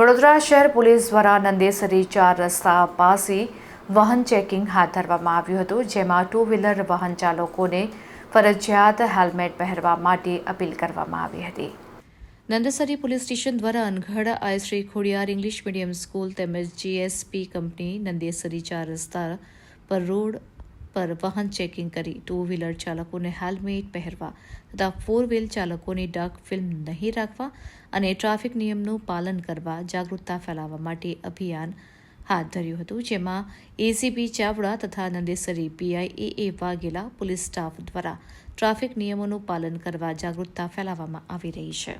વડોદરા શહેર પોલીસ દ્વારા નંદેસરી ચાર રસ્તા પાસે વાહન ચેકિંગ હાથ ધરવામાં આવ્યું હતું, જેમાં ટુ વ્હીલર વાહન ચાલકોને ફરજિયાત હેલ્મેટ પહેરવા માટે અપીલ કરવામાં આવી હતી. નંદસરી પોલીસ સ્ટેશન દ્વારા Angadh Aai Shri Khodiyar English medium school તેમજ જીએસપી કંપની નંદેસરી ચાર રસ્તા પર રોડ પર વાહન ચેકિંગ કરી ટુ વ્હીલર ચાલકોને હેલ્મેટ પહેરવા તથા ફોર વ્હીલ ચાલકોની ડાર્ક ફિલ્મ નહીં રાખવા અને ટ્રાફિક નિયમનું પાલન કરવા જાગૃતતા ફેલાવવા માટે અભિયાન હાથ ધર્યું હતું, જેમાં એસીપી ચાવડા તથા Nandesari PI A A Vaghela police staff દ્વારા ટ્રાફિક નિયમોનું પાલન કરવા જાગૃતતા ફેલાવવામાં આવી રહી છે.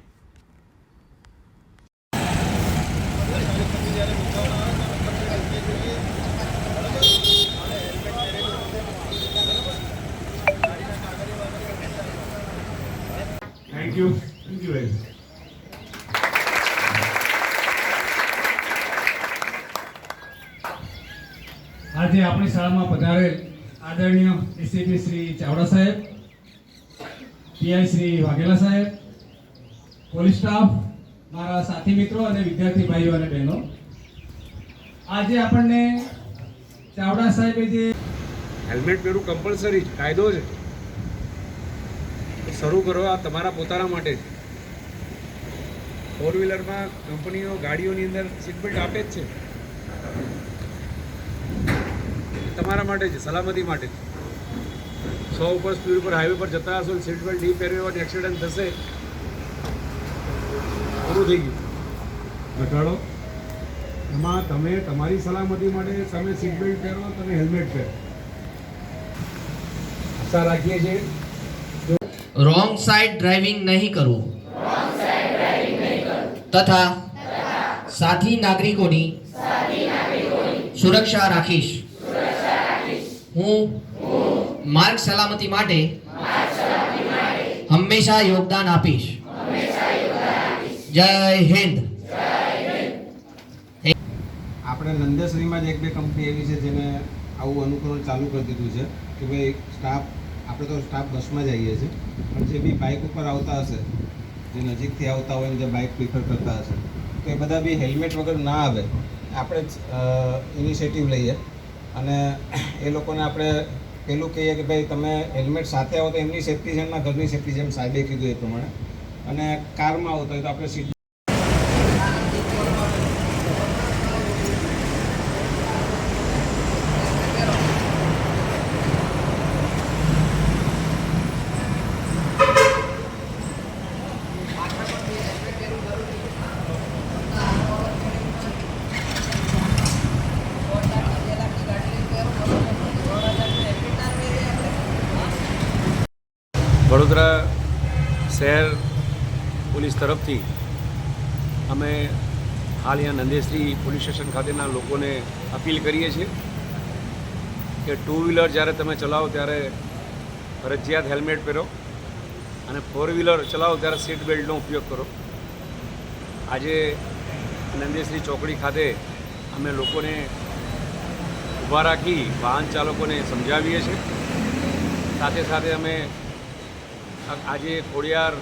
Thank you thank you very much આજે આપણી શાળામાં પધારેલ આદરણીય એસીપી શ્રી ચાવડા સાહેબ પીઆઈ શ્રી વાઘેલા સાહેબ પોલીસ સ્ટાફ મારા સાથી મિત્રો અને વિદ્યાર્થી ભાઈઓ અને બહેનો. આજે આપણને ચાવડા સાહેબે જે હેલ્મેટ પહેરવું કમ્પલસરી કાયદો છે. શરૂ કરો આ તમારા પોતાના માટે. ફોર વ્હીલરમાં કંપનીઓ ગાડીઓની અંદર સીટ બેલ્ટ આપે જ છે. તમારા માટે છે સલામતી માટે. સો ઉપર સ્પીડ ઉપર હાઈવે પર જતા હશો સીટ બેલ્ટ નહીં પહેર્યો હોય એક્સિડન્ટ થશે. પૂરું થઈ ગયું. ઘટાડો એમાં તમે તમારી સલામતી માટે તમે સીટ બેલ્ટ પહેરો, તમે હેલ્મેટ પહેરો. આશા રાખીએ છીએ રોંગ સાઈડ ડ્રાઇવિંગ નહીં કરવું તથા સાથી નાગરિકોની સુરક્ષા રાખીશ. હું માર્ગ સલામતી માટે હંમેશા યોગદાન આપીશ. જય હિન્દ. આપણે નંદેશ્રીમાં જ એક બે કંપની એવી છે જેને આવું અનુકરણ ચાલુ કરી દીધું છે કે ભાઈ સ્ટાફ આપણે તો સ્ટાફ બસમાં જ આવીએ છીએ. પણ જે બી બાઇક ઉપર આવતા હશે, જે નજીકથી આવતા હોય જે બાઇક પ્રિફર કરતા હશે, તો એ બધા બી હેલ્મેટ વગર ના આવે. આપણે જ ઇનિશિયેટિવ લઈએ. અને એ લોકોને આપણે પેલું કહીએ કે ભાઈ, તમે હેલ્મેટ સાથે આવો તો એમની સેફ્ટી જેમના ઘરની સેફ્ટી જેમ સાહેબે કીધું એ પ્રમાણે. અને કારમાં આવતા હોય તો આપણે સીટ વડોદરા શહેર પોલીસ તરફથી અમે હાલ અહીંયા નંદેશ્રી પોલીસ સ્ટેશન ખાતેના લોકોને અપીલ કરીએ છીએ કે ટુ વ્હીલર જ્યારે તમે ચલાવો ત્યારે ફરજિયાત હેલ્મેટ પહેરો અને ફોર વ્હીલર ચલાવો ત્યારે સીટ બેલ્ટનો ઉપયોગ કરો. આજે નંદેશ્રી ચોકડી ખાતે અમે લોકોને ઊભા રાખી વાહન ચાલકોને સમજાવીએ છીએ. સાથે સાથે અમે આજે ખોડિયાર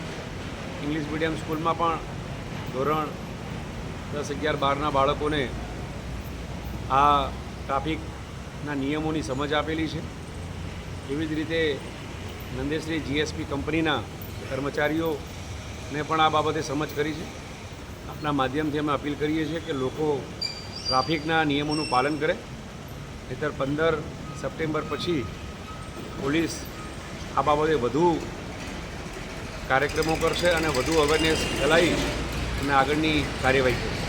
ઇંગ્લિશ મીડિયમ સ્કૂલમાં પણ ધોરણ દસ અગિયાર બારના બાળકોને આ ટ્રાફિકના નિયમોની સમજ આપેલી છે. એવી જ રીતે નંદેશ્રી જીએસપી કંપનીના કર્મચારીઓને પણ આ બાબતે સમજ કરી છે. આપના માધ્યમથી અમે અપીલ કરીએ છીએ કે લોકો ટ્રાફિકના નિયમોનું પાલન કરે. નહીતર પંદર સપ્ટેમ્બર પછી પોલીસ આ બાબતે વધુ કાર્યક્રમો કરશે અને વધુ અવેરનેસ ફેલાવી અને આગળની કાર્યવાહી કરશે.